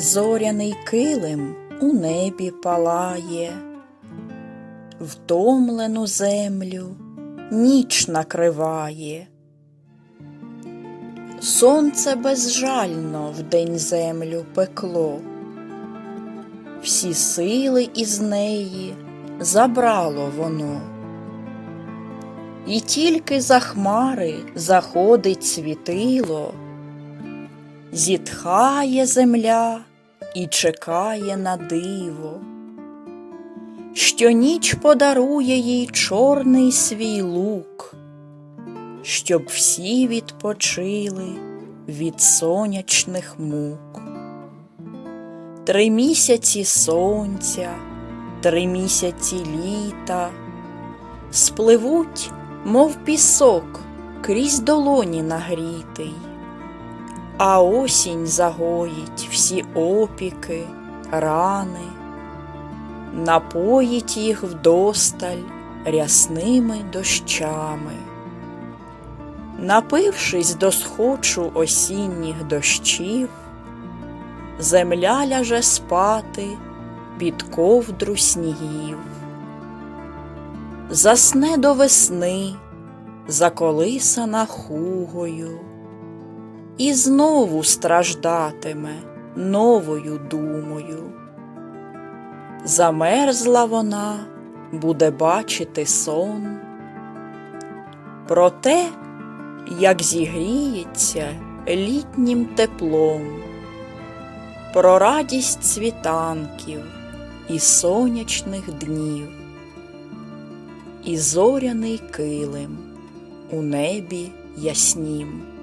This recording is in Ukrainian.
Зоряний килим у небі палає, втомлену землю ніч накриває. Сонце безжально вдень землю пекло, всі сили із неї забрало воно. І тільки за хмари заходить світило, зітхає земля і чекає на диво, що ніч подарує їй чорний свій лук, щоб всі відпочили від сонячних мук. Три місяці сонця, три місяці літа спливуть, мов пісок, крізь долоні нагрітий, а осінь загоїть всі опіки, рани, напоїть їх вдосталь рясними дощами. Напившись до схочу осінніх дощів, земля ляже спати під ковдру снігів засне до весни, заколисана хугою, і знову страждатиме новою думою. Замерзла вона, буде бачити сон, про те, як зігріється літнім теплом, про радість світанків і сонячних днів і зоряний килим у небі яснім.